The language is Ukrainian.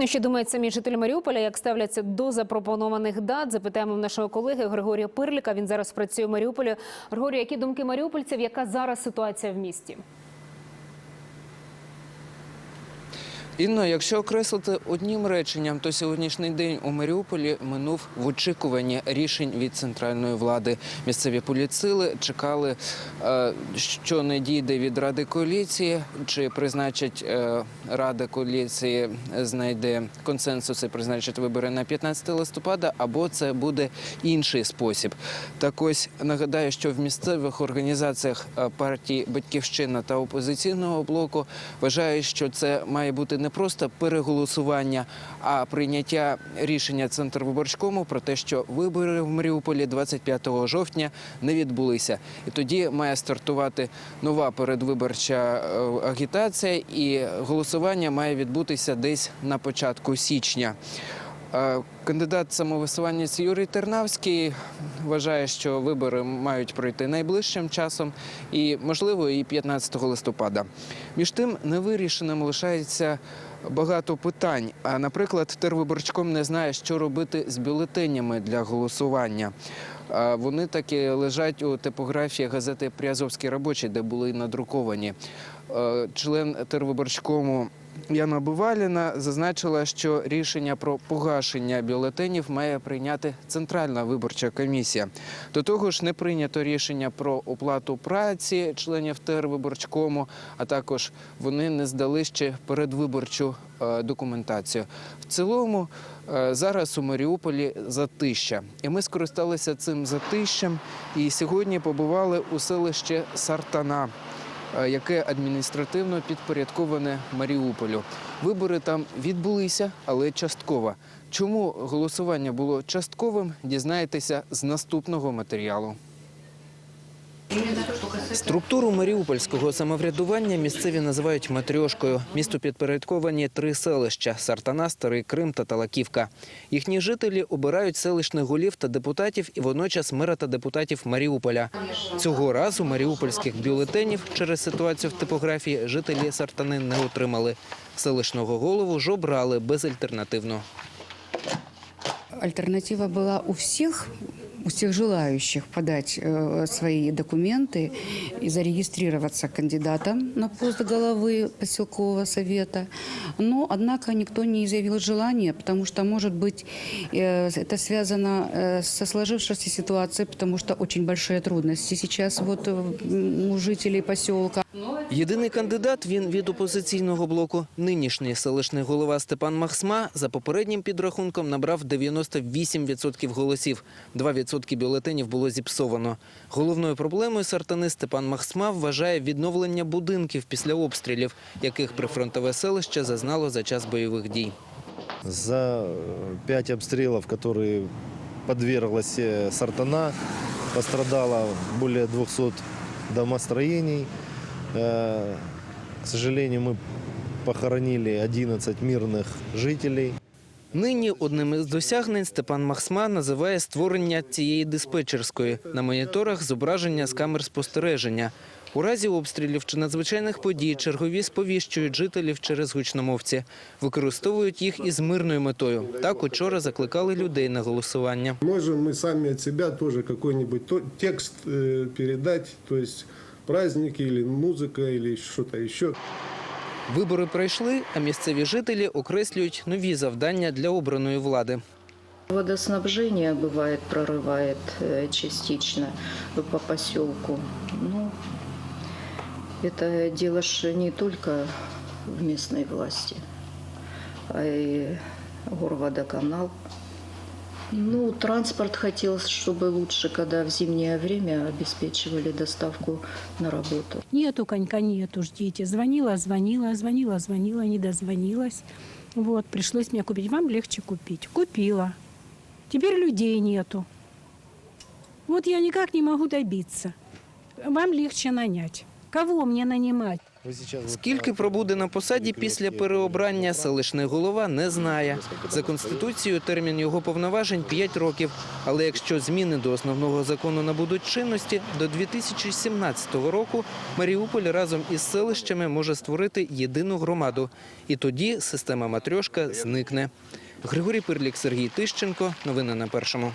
Ну, що думають самі жителі Маріуполя, як ставляться до запропонованих дат? Запитаємо в нашого колеги Григорія Пирліка. Він зараз працює в Маріуполі. Григорій, які думки маріупольців? Яка зараз ситуація в місті? Інно, якщо окреслити одним реченням, то сьогоднішній день у Маріуполі минув в очікуванні рішень від центральної влади. Місцеві поліцили чекали, е, що не дійде від ради коаліції, чи призначить е, рада коаліції, знайде консенсус і призначить вибори на 15 листопада, або це буде інший спосіб. Так ось нагадаю, що в місцевих організаціях е, партії Батьківщина та опозиційного блоку вважають, що це має бути не просто переголосування, а прийняття рішення Центрвиборчкому про те, що вибори в Маріуполі 25 жовтня не відбулися. І тоді має стартувати нова передвиборча е, агітація, і голосування має відбутися десь на початку січня. Кандидат самовисуванець Юрій Тернавський вважає, що вибори мають пройти найближчим часом і, можливо, і 15 листопада. Між тим, невирішеним лишається багато питань. А, наприклад, Тервиборчком не знає, що робити з бюлетенями для голосування. Вони таки лежать у типографії газети Приазовський робочий, де були надруковані. Член Тервиборчкому Яна Буваліна зазначила, що рішення про погашення бюлетенів має прийняти Центральна виборча комісія. До того ж, не прийнято рішення про оплату праці членів Тервиборчкому, а також вони не здали ще передвиборчу е, документацію. В цілому е, зараз у Маріуполі затища, і ми скористалися цим затищем. І сьогодні побували у селище Сартана яке адміністративно підпорядковане Маріуполю. Вибори там відбулися, але частково. Чому голосування було частковим, дізнаєтеся з наступного матеріалу. Структуру маріупольського самоврядування місцеві називають матрьошкою. Місту підпорядковані три селища – Сартана, Старий Крим та Талаківка. Їхні жителі обирають селищних голів та депутатів і водночас мера та депутатів Маріуполя. Цього разу маріупольських бюлетенів через ситуацію в типографії жителі Сартани не отримали. Селищного голову ж обрали безальтернативно. Альтернатива была у всех, у всех желающих подать э, свои документы и зарегистрироваться кандидатом на пост главы поселкового совета. Но, однако, никто не изъявил желания, потому что, может быть, э, это связано э, со сложившейся ситуацией, потому что очень большие трудности сейчас вот э, у жителей поселка. Єдиний кандидат він від опозиційного блоку. Нинішній селищний голова Степан Махсма за попереднім підрахунком набрав 98% голосів. 2% бюлетенів було зіпсовано. Головною проблемою Сартани Степан Махсма вважає відновлення будинків після обстрілів, яких прифронтове селище зазнало за час бойових дій. За э, пять обстрелов, которые подверглась э, Сартана, пострадало более 200 домостроений. Э, К сожалению, мы похоронили 11 мирных жителей. Нині одним із досягнень Степан Махсма називає створення цієї диспетчерської. На моніторах зображення з камер спостереження. У разі обстрілів чи надзвичайних подій чергові сповіщують жителів через гучномовці. Використовують їх із мирною метою. Так учора закликали людей на голосування. Можем мы сами от себя тоже какой-нибудь то- текст э, передать, то есть праздники или музыка или что-то еще. Вибори пройшли, а місцеві жителі окреслюють нові завдання для обраної влади. Водоснабжение бывает прорывает э, частично по поселку. Ну, это дело ж не только в местной власти, а и горводоканал. Ну, транспорт хотелось, чтобы лучше, когда в зимнее время обеспечивали доставку на работу. Нету конька, нету, ждите. Звонила, звонила, звонила, звонила, не дозвонилась. Вот, пришлось мне купить. Вам легче купить. Купила. Теперь людей нету. Вот я никак не могу добиться. Вам легче нанять. Кого мне нанимать? Скільки пробуде на посаді після переобрання, селищний голова не знає. За конституцією термін його повноважень 5 років. Але якщо зміни до основного закону набудуть чинності, до 2017 року Маріуполь разом із селищами може створити єдину громаду. І тоді система матрьошка зникне. Григорій Пирлік, Сергій Тищенко. Новини на першому.